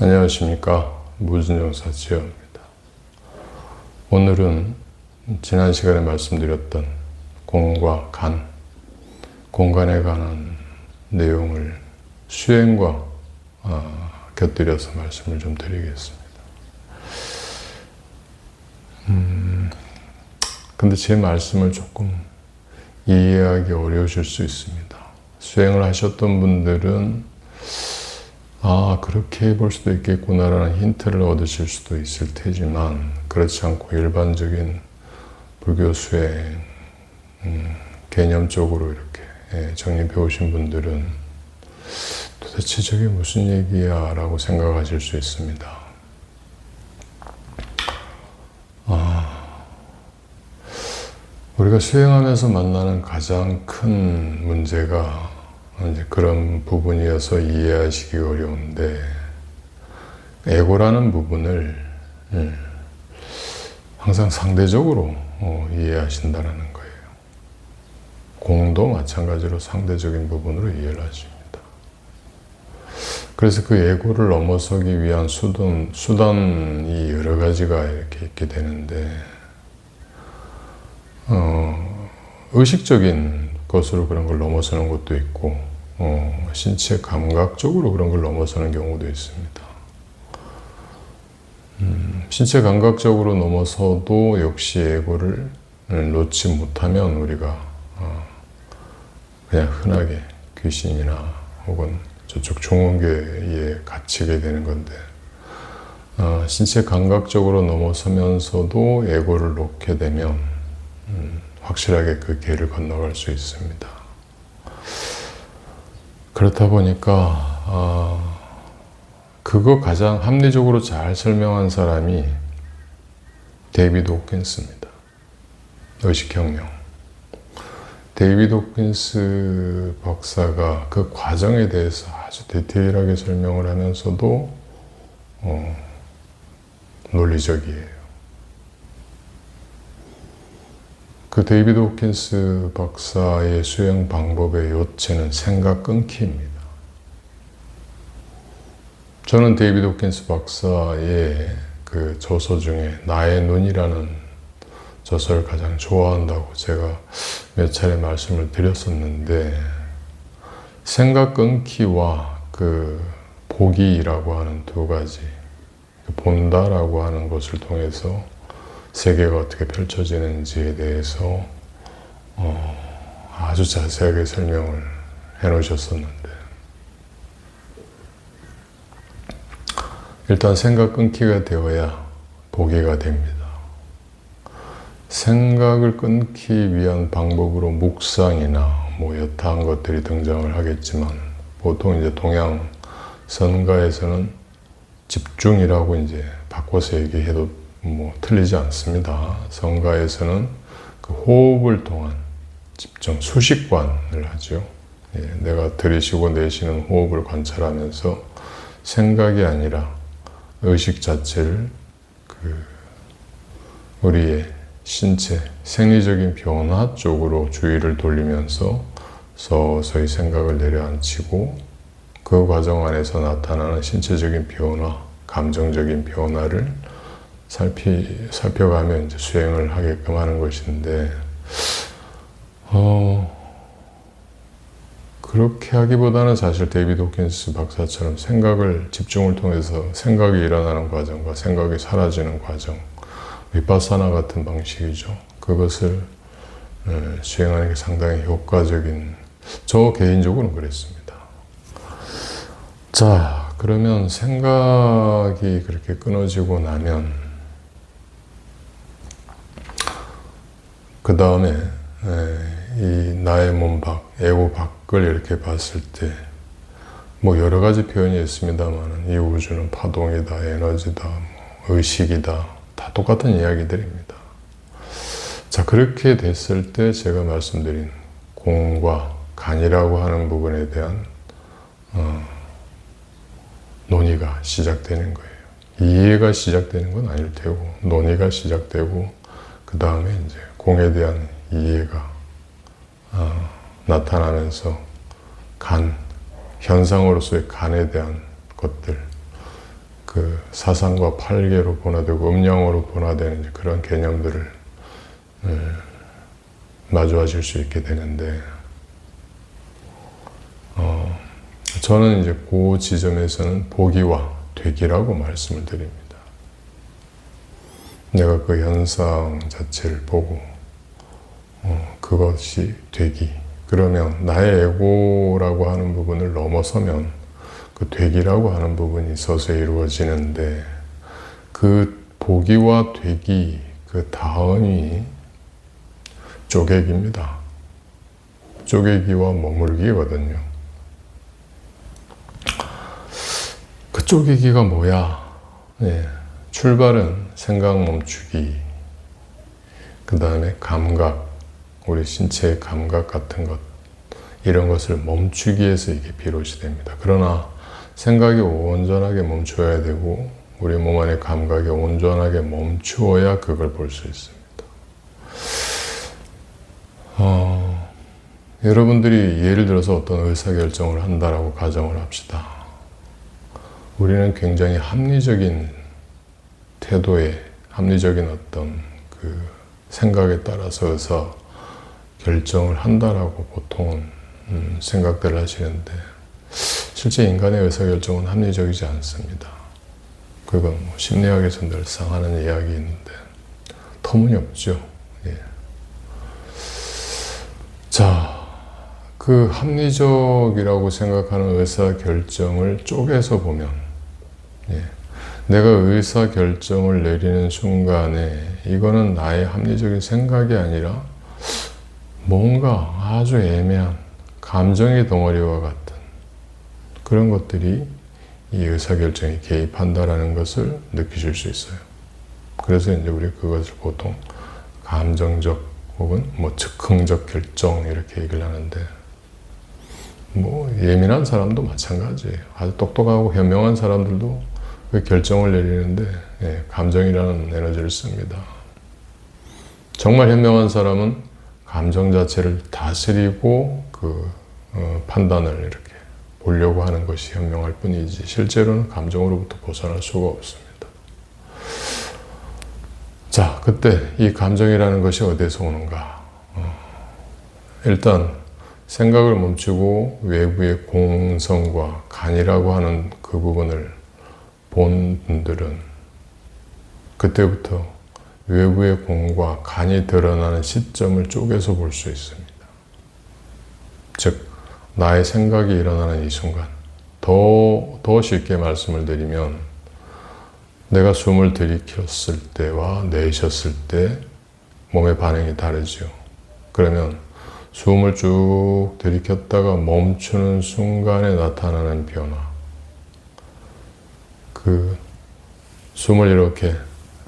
안녕하십니까 무진영사 지혜입니다. 오늘은 지난 시간에 말씀드렸던 공과 간, 공간에 관한 내용을 수행과 아, 곁들여서 말씀을 좀 드리겠습니다. 음, 근데 제 말씀을 조금 이해하기 어려우실 수 있습니다. 수행을 하셨던 분들은 아, 그렇게 볼 수도 있겠구나라는 힌트를 얻으실 수도 있을 테지만, 그렇지 않고 일반적인 불교 수행, 음, 개념적으로 이렇게 예, 정립해 오신 분들은 도대체 저게 무슨 얘기야? 라고 생각하실 수 있습니다. 아, 우리가 수행하면서 만나는 가장 큰 문제가 이제 그런 부분이어서 이해하시기 어려운데 에고라는 부분을 예, 항상 상대적으로 어, 이해하신다는 거예요. 공도 마찬가지로 상대적인 부분으로 이해를 하십니다. 그래서 그 에고를 넘어서기 위한 수단, 수단이 여러 가지가 이렇게 있게 되는데 어, 의식적인 것으로 그런 걸 넘어서는 것도 있고 어, 신체 감각적으로 그런 걸 넘어서는 경우도 있습니다. 음, 신체 감각적으로 넘어서도 역시 에고를 놓지 못하면 우리가 어, 그냥 흔하게 귀신이나 혹은 저쪽 중원계에 갇히게 되는 건데 어, 신체 감각적으로 넘어서면서도 에고를 놓게 되면 음, 확실하게 그 길을 건너갈 수 있습니다. 그렇다 보니까 어, 그거 가장 합리적으로 잘 설명한 사람이 데이비드 호킨스입니다. 의식혁명. 데이비드 호킨스 박사가 그 과정에 대해서 아주 디테일하게 설명을 하면서도 어, 논리적이에요. 그 데이비드 호킨스 박사의 수행 방법의 요체는 생각 끊기입니다. 저는 데이비드 호킨스 박사의 그 저서 중에 나의 눈이라는 저서를 가장 좋아한다고 제가 몇 차례 말씀을 드렸었는데 생각 끊기와 그 보기라고 하는 두 가지 본다라고 하는 것을 통해서 세계가 어떻게 펼쳐지는지에 대해서 어, 아주 자세하게 설명을 해 놓으셨었는데 일단 생각 끊기가 되어야 보기가 됩니다. 생각을 끊기 위한 방법으로 묵상이나 뭐 여타한 것들이 등장을 하겠지만 보통 이제 동양 선가에서는 집중이라고 이제 바꿔서 얘기해도 뭐 틀리지 않습니다. 성가에서는 그 호흡을 통한 집중, 수식관을 하죠. 예, 내가 들이쉬고 내쉬는 호흡을 관찰하면서 생각이 아니라 의식 자체를 그 우리의 신체, 생리적인 변화 쪽으로 주의를 돌리면서 서서히 생각을 내려앉히고 그 과정 안에서 나타나는 신체적인 변화, 감정적인 변화를 살피, 살펴가며 이제 수행을 하게끔 하는 것인데, 어, 그렇게 하기보다는 사실 데이비드 호킨스 박사처럼 생각을, 집중을 통해서 생각이 일어나는 과정과 생각이 사라지는 과정, 위파사나 같은 방식이죠. 그것을 수행하는 게 상당히 효과적인, 저 개인적으로는 그랬습니다. 자, 그러면 생각이 그렇게 끊어지고 나면, 그 다음에 이 나의 몸 밖, 에고 밖을 이렇게 봤을 때, 뭐 여러 가지 표현이 있습니다만, 이 우주는 파동이다, 에너지다, 뭐 의식이다, 다 똑같은 이야기들입니다. 자, 그렇게 됐을 때 제가 말씀드린 공과 간이라고 하는 부분에 대한 어, 논의가 시작되는 거예요. 이해가 시작되는 건 아닐 테고 논의가 시작되고 그 다음에 이제 공에 대한 이해가 어, 나타나면서 간 현상으로서의 간에 대한 것들 그 사상과 팔계로 번화되고 음양으로 번화되는 그런 개념들을 예, 마주하실 수 있게 되는데 어, 저는 이제 그 지점에서는 보기와 되기라고 말씀을 드립니다. 내가 그 현상 자체를 보고 어, 그것이 되기 그러면 나의 에고라고 하는 부분을 넘어서면 그 되기라고 하는 부분이 서서히 이루어지는데 그 보기와 되기 그 다음이 쪼개기입니다. 쪼개기와 머물기거든요. 그 쪼개기가 뭐야? 네. 출발은 생각 멈추기, 그 다음에 감각, 우리 신체의 감각 같은 것, 이런 것을 멈추기 위해서 이게 비롯이 됩니다. 그러나 생각이 온전하게 멈춰야 되고, 우리 몸 안의 감각이 온전하게 멈추어야 그걸 볼 수 있습니다. 어, 여러분들이 예를 들어서 어떤 의사결정을 한다라고 가정을 합시다. 우리는 굉장히 합리적인 태도에 합리적인 어떤 그 생각에 따라서 의사 결정을 한다라고 보통은 음, 생각들 하시는데 실제 인간의 의사 결정은 합리적이지 않습니다. 그건 뭐 심리학에서 늘상 하는 이야기인데 터무니없죠. 예. 자, 그 합리적이라고 생각하는 의사 결정을 쪼개서 보면 예. 내가 의사 결정을 내리는 순간에 이거는 나의 합리적인 생각이 아니라 뭔가 아주 애매한 감정의 덩어리와 같은 그런 것들이 이 의사 결정에 개입한다라는 것을 느끼실 수 있어요. 그래서 이제 우리 그것을 보통 감정적 혹은 뭐 즉흥적 결정 이렇게 얘기를 하는데 뭐 예민한 사람도 마찬가지예요. 아주 똑똑하고 현명한 사람들도 그 결정을 내리는데 예, 감정이라는 에너지를 씁니다. 정말 현명한 사람은 감정 자체를 다스리고 그 어, 판단을 이렇게 보려고 하는 것이 현명할 뿐이지 실제로는 감정으로부터 벗어날 수가 없습니다. 자, 그때 이 감정이라는 것이 어디에서 오는가? 어, 일단 생각을 멈추고 외부의 공성과 간이라고 하는 그 부분을 본 분들은 그때부터 외부의 공과 간이 드러나는 시점을 쪼개서 볼 수 있습니다. 즉, 나의 생각이 일어나는 이 순간, 더, 더 쉽게 말씀을 드리면, 내가 숨을 들이켰을 때와 내쉬었을 때 몸의 반응이 다르죠. 그러면 숨을 쭉 들이켰다가 멈추는 순간에 나타나는 변화. 그 숨을 이렇게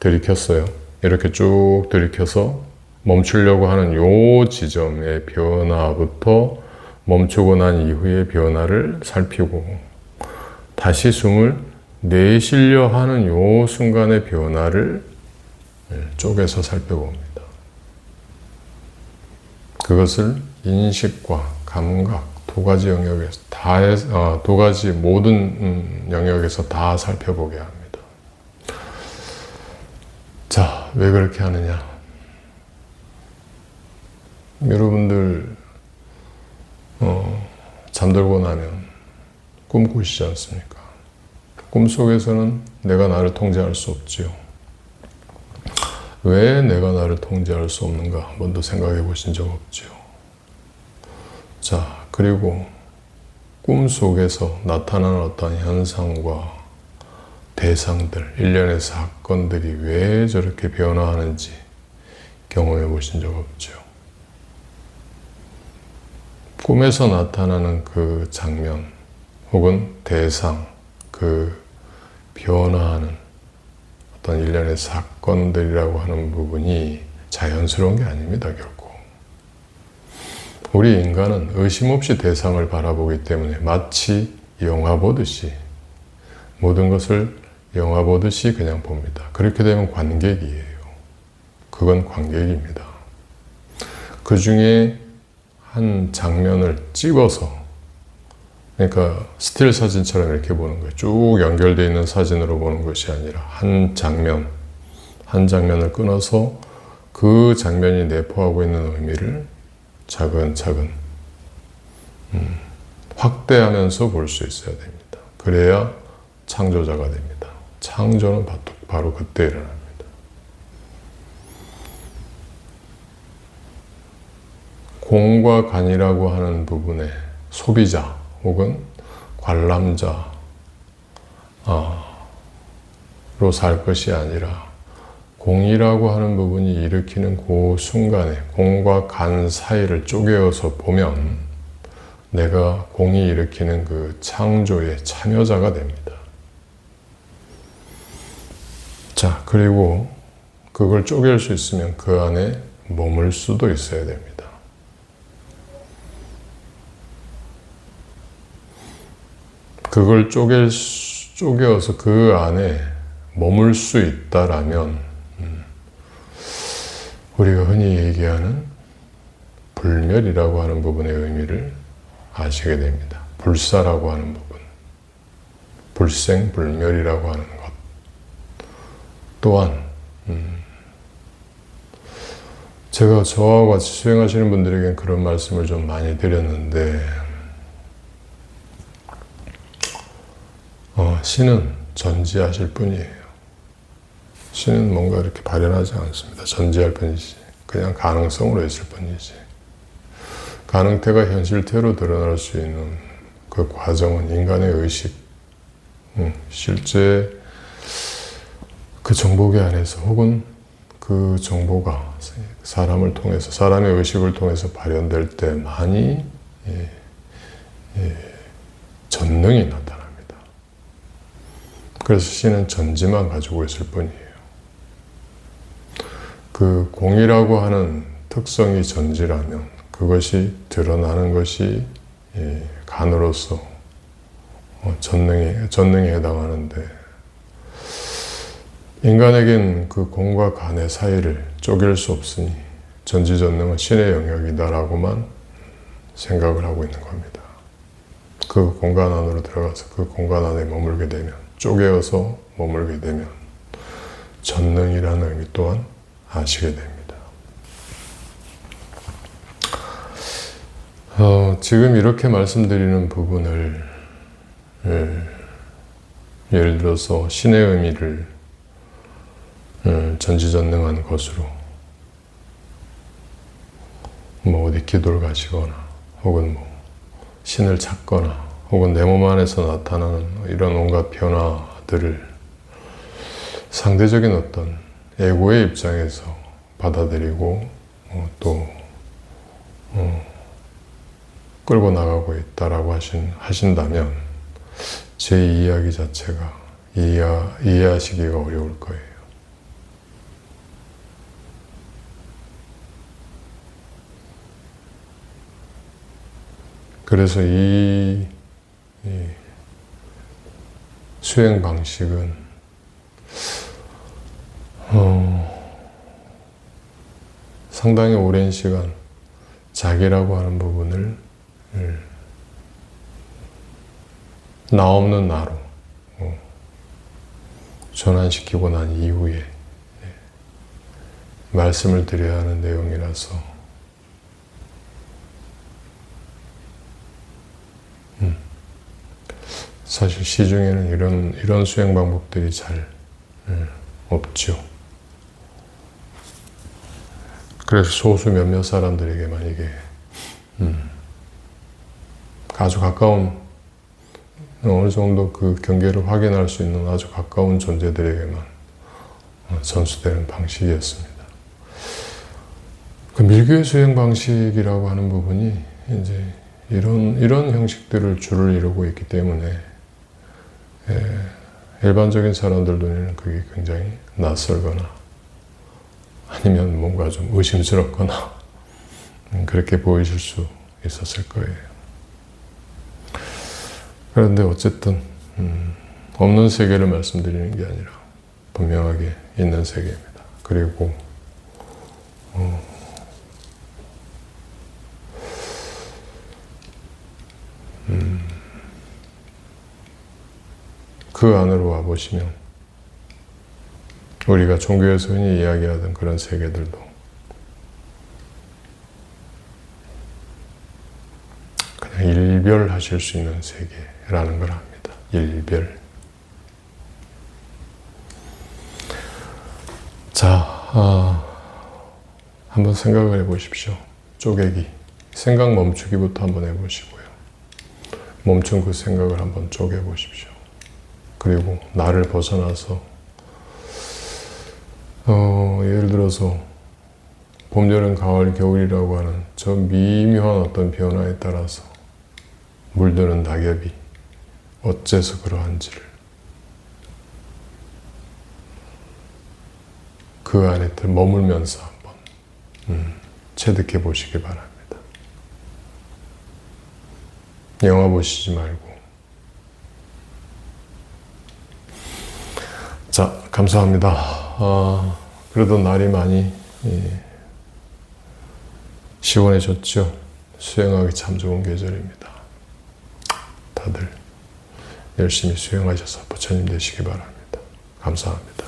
들이켰어요. 이렇게 쭉 들이켜서 멈추려고 하는 요 지점의 변화부터 멈추고 난 이후의 변화를 살피고 다시 숨을 내쉬려 하는 요 순간의 변화를 쪼개서 살펴봅니다. 그것을 인식과 감각 두 가지 영역에서 다, 어, 두 가지 모든 음, 영역에서 다 살펴보게 합니다. 자, 왜 그렇게 하느냐? 여러분들, 어, 잠들고 나면 꿈 꾸시지 않습니까? 꿈 속에서는 내가 나를 통제할 수 없지요. 왜 내가 나를 통제할 수 없는가 한 번도 생각해 보신 적 없지요. 자, 그리고 꿈 속에서 나타나는 어떤 현상과 대상들, 일련의 사건들이 왜 저렇게 변화하는지 경험해 보신 적 없죠. 꿈에서 나타나는 그 장면 혹은 대상, 그 변화하는 어떤 일련의 사건들이라고 하는 부분이 자연스러운 게 아닙니다, 결코. 우리 인간은 의심 없이 대상을 바라보기 때문에 마치 영화 보듯이 모든 것을 영화 보듯이 그냥 봅니다. 그렇게 되면 관객이에요. 그건 관객입니다. 그 중에 한 장면을 찍어서 그러니까 스틸 사진처럼 이렇게 보는 거예요. 쭉 연결되어 있는 사진으로 보는 것이 아니라 한 장면, 한 장면을 끊어서 그 장면이 내포하고 있는 의미를 차근차근 음, 확대하면서 볼 수 있어야 됩니다. 그래야 창조자가 됩니다. 창조는 바로, 그때 일어납니다. 공과 간이라고 하는 부분에 소비자 혹은 관람자로 살 것이 아니라 공이라고 하는 부분이 일으키는 그 순간에 공과 간 사이를 쪼개어서 보면 내가 공이 일으키는 그 창조의 참여자가 됩니다. 자, 그리고 그걸 쪼갤 수 있으면 그 안에 머물 수도 있어야 됩니다. 그걸 쪼갤, 쪼개어서 그 안에 머물 수 있다라면, 음, 우리가 흔히 얘기하는 불멸이라고 하는 부분의 의미를 아시게 됩니다. 불사라고 하는 부분. 불생, 불멸이라고 하는 것. 또한, 음, 제가 저와 같이 수행하시는 분들에겐 그런 말씀을 좀 많이 드렸는데, 신은 전지하실 뿐이에요. 신은 뭔가 이렇게 발현하지 않습니다. 전지할 뿐이지. 그냥 가능성으로 있을 뿐이지. 가능태가 현실태로 드러날 수 있는 그 과정은 인간의 의식, 음, 실제 그 정보계 안에서 혹은 그 정보가 사람을 통해서, 사람의 의식을 통해서 발현될 때많이 예, 예, 전능이 나타납니다. 그래서 신은 전지만 가지고 있을 뿐이에요. 그 공이라고 하는 특성이 전지라면 그것이 드러나는 것이 예, 간으로서 어, 전능에, 전능에 해당하는데 인간에겐 그 공과 간의 사이를 쪼갤 수 없으니 전지전능은 신의 영역이다라고만 생각을 하고 있는 겁니다. 그 공간 안으로 들어가서 그 공간 안에 머물게 되면 쪼개어서 머물게 되면 전능이라는 의미 또한 아시게 됩니다. 어, 지금 이렇게 말씀드리는 부분을 예, 예를 들어서 신의 의미를 예, 전지전능한 것으로 뭐 어디 기도를 가시거나 혹은 뭐 신을 찾거나 혹은 내 몸 안에서 나타나는 이런 온갖 변화들을 상대적인 어떤 에고의 입장에서 받아들이고 어, 또 어, 끌고 나가고 있다라고 하신, 하신다면 제 이야기 자체가 이해, 이해하시기가 어려울 거예요. 그래서 이, 이 수행 방식은 어, 상당히 오랜 시간 자기라고 하는 부분을 음. 나 없는 나로 어, 전환시키고 난 이후에 예, 말씀을 드려야 하는 내용이라서 사실 시중에는 이런 이런 수행 방법들이 잘 예, 없죠. 그래서 소수 몇몇 사람들에게만 이게 음, 아주 가까운 어느 정도 그 경계를 확인할 수 있는 아주 가까운 존재들에게만 전수되는 방식이었습니다. 그 밀교의 수행 방식이라고 하는 부분이 이제 이런 이런 형식들을 주를 이루고 있기 때문에 예, 일반적인 사람들 눈에는 그게 굉장히 낯설거나 아니면 뭔가 좀 의심스럽거나 그렇게 보이실 수 있었을 거예요. 그런데 어쨌든 음, 없는 세계를 말씀드리는 게 아니라 분명하게 있는 세계입니다. 그리고 어, 음, 그 안으로 와 보시면 우리가 종교에서 흔히 이야기하던 그런 세계들도 그냥 일별하실 수 있는 세계라는 걸 압니다. 일별. 자, 아, 한번 생각을 해보십시오. 쪼개기. 생각 멈추기부터 한번 해보시고요. 멈춘 그 생각을 한번 쪼개보십시오. 그리고 나를 벗어나서, 어, 예를 들어서, 봄, 여름, 가을, 겨울이라고 하는 저 미묘한 어떤 변화에 따라서 물드는 낙엽이 어째서 그러한지를 그 안에 들 머물면서 한번 음, 체득해 보시기 바랍니다. 영화 보시지 말고. 자, 감사합니다. 아, 그래도 날이 많이 예, 시원해졌죠. 수영하기 참 좋은 계절입니다. 다들 열심히 수영하셔서 부처님 되시기 바랍니다. 감사합니다.